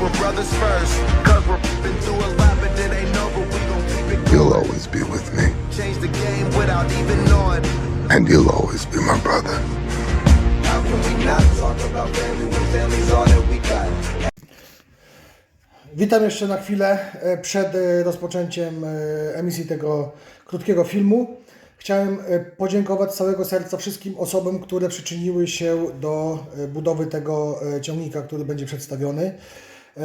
we're brothers first. Cause we're been through a lot, but it ain't over. We gon' keep it You'll always be with me, change the game without even knowing. and you'll always be my brother. How can we not talk about family when family's all that we got? Witam jeszcze na chwilę e, przed e, rozpoczęciem e, emisji tego krótkiego filmu. Chciałem podziękować z całego serca wszystkim osobom, które przyczyniły się do budowy tego ciągnika, który będzie przedstawiony. E,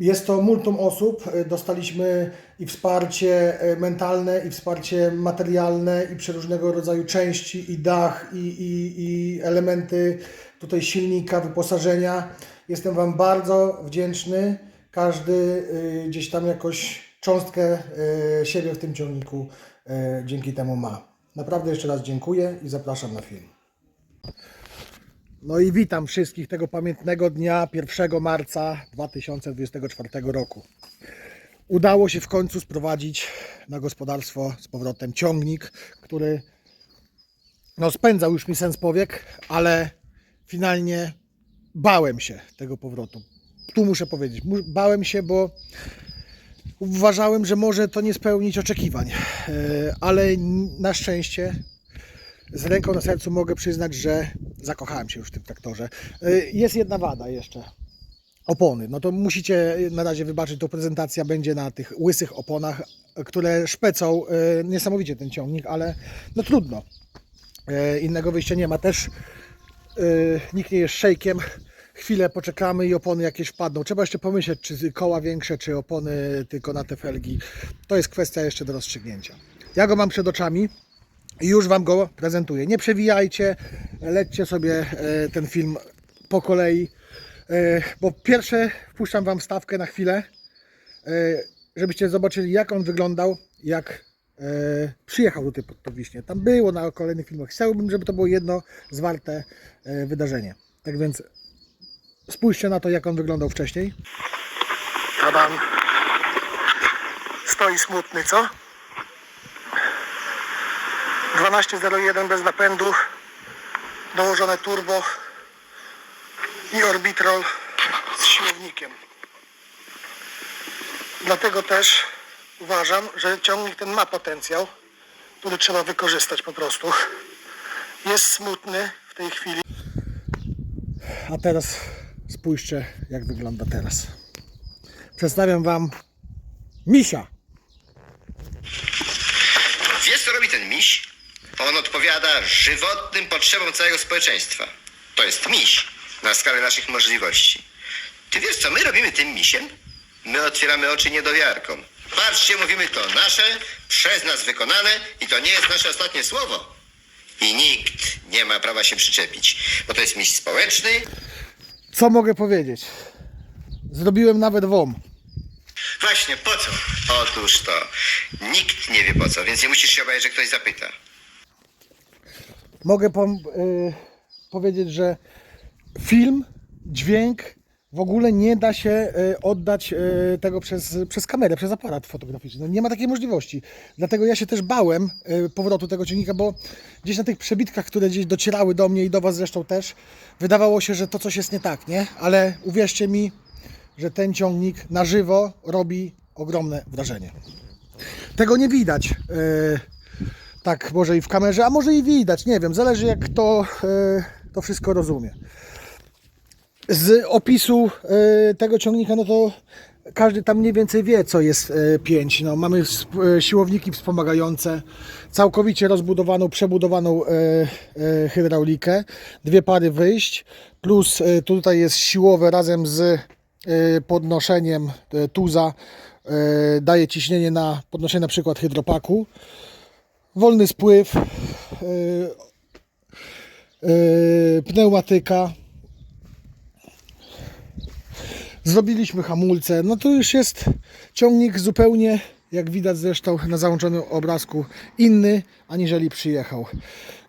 Jest to multum osób. E, Dostaliśmy i wsparcie e, mentalne, i wsparcie materialne, i przeróżnego rodzaju części, i dach, i, i, i elementy tutaj silnika, wyposażenia. Jestem Wam bardzo wdzięczny. Każdy gdzieś tam jakoś cząstkę siebie w tym ciągniku dzięki temu ma. Naprawdę jeszcze raz dziękuję i zapraszam na film. No i witam wszystkich tego pamiętnego dnia 1 marca 2024 roku. Udało się w końcu sprowadzić na gospodarstwo z powrotem ciągnik, który no, spędzał już mi sens powiek, ale finalnie bałem się tego powrotu. Tu muszę powiedzieć, bałem się, bo uważałem, że może to nie spełnić oczekiwań, E, ale na szczęście z ręką na sercu mogę przyznać, że zakochałem się już w tym traktorze. E, Jest jedna wada jeszcze. Opony. No to musicie na razie wybaczyć, to prezentacja będzie na tych łysych oponach, które szpecą e, niesamowicie ten ciągnik, ale no trudno. E, Innego wyjścia nie ma. Też nikt nie jest szejkiem. Chwilę poczekamy i opony jakieś wpadną. Trzeba jeszcze pomyśleć, czy koła większe, czy opony tylko na te felgi. To jest kwestia jeszcze do rozstrzygnięcia. Ja go mam przed oczami i już Wam go prezentuję. Nie przewijajcie, lećcie sobie e, ten film po kolei, e, bo pierwsze wpuszczam Wam wstawkę na chwilę, e, żebyście zobaczyli jak on wyglądał, jak przyjechał tutaj pod to Wiśnie. Tam było na kolejnych filmach. Chciałbym, żeby to było jedno zwarte wydarzenie. Tak więc spójrzcie na to, jak on wyglądał wcześniej. Adam stoi smutny, co? 12.01 bez napędu, dołożone turbo i orbitrol z siłownikiem. Dlatego też uważam, że ciągnik ten ma potencjał, który trzeba wykorzystać po prostu. Jest smutny w tej chwili. A teraz spójrzcie, jak wygląda teraz. Przedstawiam Wam misia. Wiesz, co robi ten miś? On odpowiada żywotnym potrzebom całego społeczeństwa. To jest miś na skalę naszych możliwości. Ty wiesz, co my robimy tym misiem? My otwieramy oczy niedowiarkom. Patrzcie, mówimy to nasze, przez nas wykonane i to nie jest nasze ostatnie słowo. I nikt nie ma prawa się przyczepić, bo to jest miś społeczny, Co mogę powiedzieć? Zrobiłem nawet WOM. Właśnie, po co? Otóż to. Nikt nie wie po co, więc nie musisz się obawiać, że ktoś zapyta. Mogę y, powiedzieć, że film, dźwięk w ogóle nie da się y, oddać y, tego przez, przez kamerę, przez aparat fotograficzny. No nie ma takiej możliwości. Dlatego ja się też bałem y, powrotu tego ciągnika, bo gdzieś na tych przebitkach, które gdzieś docierały do mnie i do Was zresztą też, wydawało się, że to coś jest nie tak, nie? Ale uwierzcie mi, że ten ciągnik na żywo robi ogromne wrażenie. Tego nie widać. y, tak może i w kamerze, a może i widać, nie wiem, zależy jak to, e, to wszystko rozumie. Z opisu e, tego ciągnika, no to każdy tam mniej więcej wie, co jest e, 5. No, mamy e, siłowniki wspomagające, całkowicie rozbudowaną, przebudowaną e, e, hydraulikę, dwie pary wyjść, plus e, tutaj jest siłowe razem z e, podnoszeniem e, tuza, e, daje ciśnienie na podnoszenie na przykład hydropaku wolny spływ, yy, yy, pneumatyka. Zrobiliśmy hamulce. No to już jest ciągnik zupełnie, jak widać zresztą na załączonym obrazku, inny aniżeli przyjechał.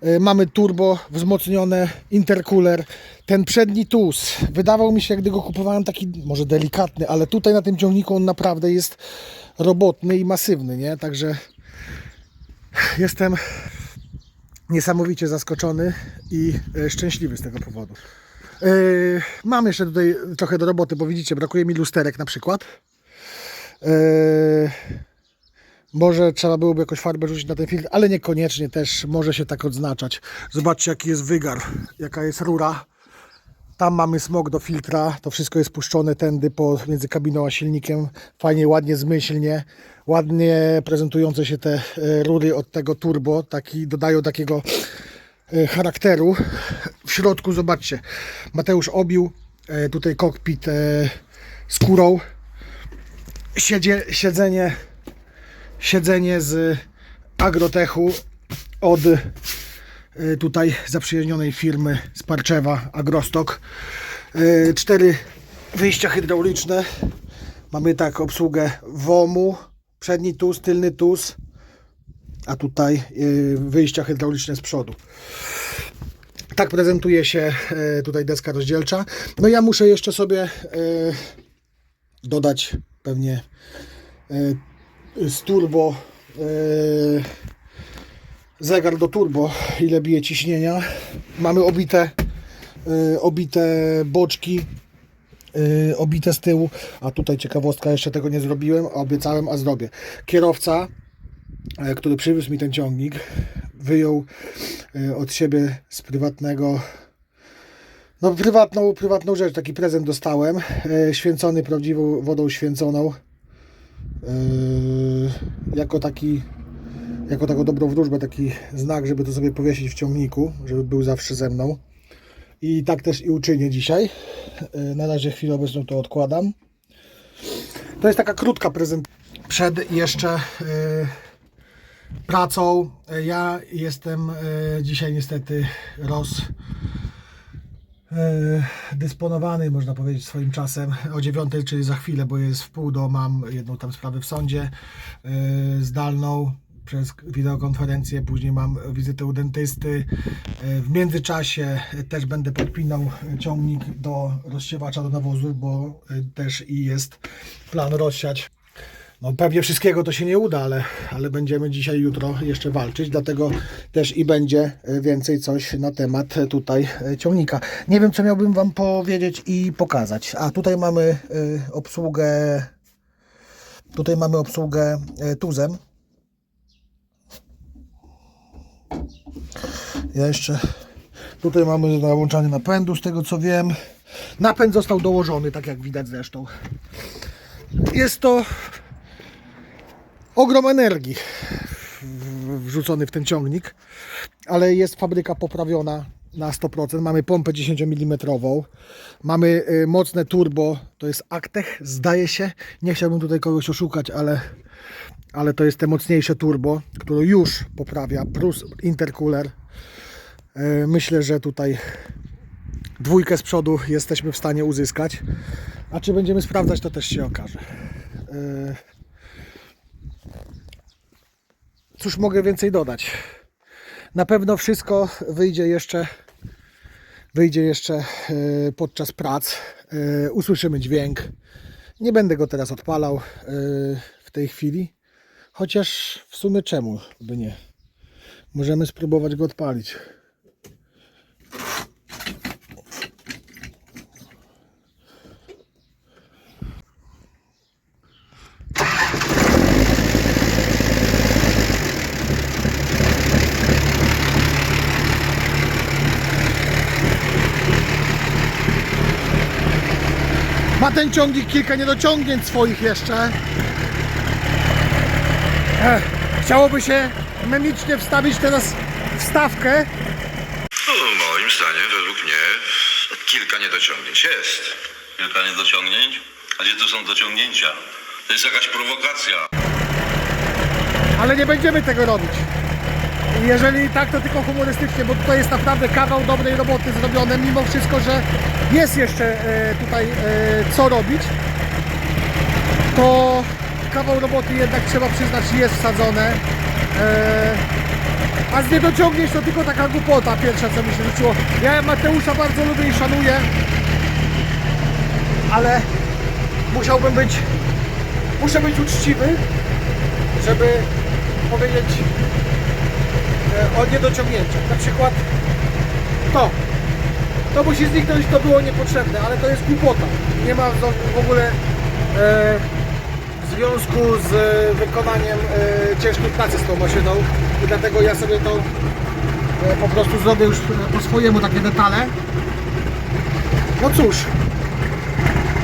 Yy, Mamy turbo wzmocnione, intercooler. Ten przedni tuz wydawał mi się, gdy go kupowałem, taki może delikatny, ale tutaj na tym ciągniku on naprawdę jest robotny i masywny, nie? Także Jestem niesamowicie zaskoczony i e, szczęśliwy z tego powodu. Yy, mam jeszcze tutaj trochę do roboty, bo widzicie, brakuje mi lusterek na przykład. Yy, może trzeba byłoby jakąś farbę rzucić na ten filtr, ale niekoniecznie też może się tak odznaczać. Zobaczcie jaki jest wygar, jaka jest rura. Tam mamy smog do filtra, to wszystko jest puszczone tędy pomiędzy kabiną a silnikiem. Fajnie, ładnie, zmyślnie, ładnie prezentujące się te e, rury od tego turbo, taki, dodają takiego e, charakteru. W środku zobaczcie, Mateusz obił e, tutaj kokpit skórą. Siedzie, siedzenie, siedzenie z Agrotechu od tutaj zaprzyjaźnionej firmy z Parczewa Agrostok. Y, Cztery wyjścia hydrauliczne. Mamy tak obsługę WOMU, przedni tus, tylny tus, a tutaj y, wyjścia hydrauliczne z przodu. Tak prezentuje się y, tutaj deska rozdzielcza. No ja muszę jeszcze sobie y, dodać pewnie y, z turbo y, zegar do turbo, ile bije ciśnienia. Mamy obite, y, obite boczki, y, obite z tyłu, a tutaj ciekawostka, jeszcze tego nie zrobiłem, a obiecałem, a zrobię. Kierowca, e, który przywiózł mi ten ciągnik, wyjął y, od siebie z prywatnego no prywatną, prywatną rzecz, taki prezent dostałem, e, święcony prawdziwą wodą święconą, e, jako taki jako taką dobrą wróżbę, taki znak, żeby to sobie powiesić w ciągniku, żeby był zawsze ze mną. I tak też i uczynię dzisiaj. Yy, Na razie chwilę obecną to odkładam. To jest taka krótka prezentacja. Przed jeszcze yy, pracą. Yy, Ja jestem dzisiaj niestety roz e, dysponowany, można powiedzieć, swoim czasem. O dziewiątej, czyli za chwilę, bo jest w pół do, mam jedną tam sprawę w sądzie e, zdalną przez wideokonferencję, później mam wizytę u dentysty. W międzyczasie też będę podpinał ciągnik do rozsiewacza do nawozu, bo też i jest plan rozsiać no pewnie wszystkiego to się nie uda, ale, ale będziemy dzisiaj, jutro jeszcze walczyć, dlatego też i będzie więcej coś na temat tutaj ciągnika. Nie wiem, co miałbym Wam powiedzieć i pokazać. A tutaj mamy e, obsługę, tutaj mamy obsługę e, tuzem. Ja jeszcze, tutaj mamy załączanie napędu, z tego co wiem. Napęd został dołożony, tak jak widać zresztą. Jest to ogrom energii wrzucony w ten ciągnik, ale jest fabryka poprawiona na 100%. Mamy pompę 10 mm, mamy y, mocne turbo, to jest Actech, zdaje się. Nie chciałbym tutaj kogoś oszukać, ale, ale to jest te mocniejsze turbo, które już poprawia, plus intercooler. Y, Myślę, że tutaj dwójkę z przodu jesteśmy w stanie uzyskać. A czy będziemy sprawdzać, to też się okaże. Y, Cóż mogę więcej dodać? Na pewno wszystko wyjdzie jeszcze wyjdzie jeszcze e, podczas prac. E, Usłyszymy dźwięk. Nie będę go teraz odpalał e, w tej chwili. Chociaż w sumie czemu by nie? Możemy spróbować go odpalić. Ma ten ciągnik kilka niedociągnięć swoich jeszcze. Ech, chciałoby się memicznie wstawić teraz wstawkę. No, moim zdaniem, według mnie, kilka niedociągnięć jest. Kilka niedociągnięć? A gdzie tu są dociągnięcia? To jest jakaś prowokacja. ale nie będziemy tego robić. I Jeżeli tak, to tylko humorystycznie, bo tutaj jest naprawdę kawał dobrej roboty zrobione, mimo wszystko, że jest jeszcze e, tutaj e, co robić, to kawał roboty jednak trzeba przyznać jest wsadzone. A z niedociągnięć to tylko taka głupota pierwsza, co mi się rzuciło. Ja Mateusza bardzo lubię i szanuję, ale musiałbym być, muszę być uczciwy, żeby powiedzieć o niedociągnięciach. Na przykład to. to musi zniknąć, to było niepotrzebne, ale to jest głupota. Nie ma w w ogóle e, związku z e, wykonaniem e, ciężkiej pracy z tą maszyną i dlatego ja sobie to e, po prostu zrobię już e, po swojemu takie detale. No cóż,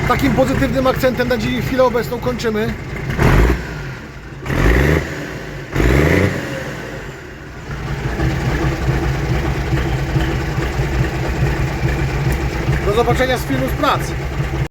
takim pozytywnym akcentem na dziś chwilę obecną kończymy. Zobaczenia z filmu z pracy.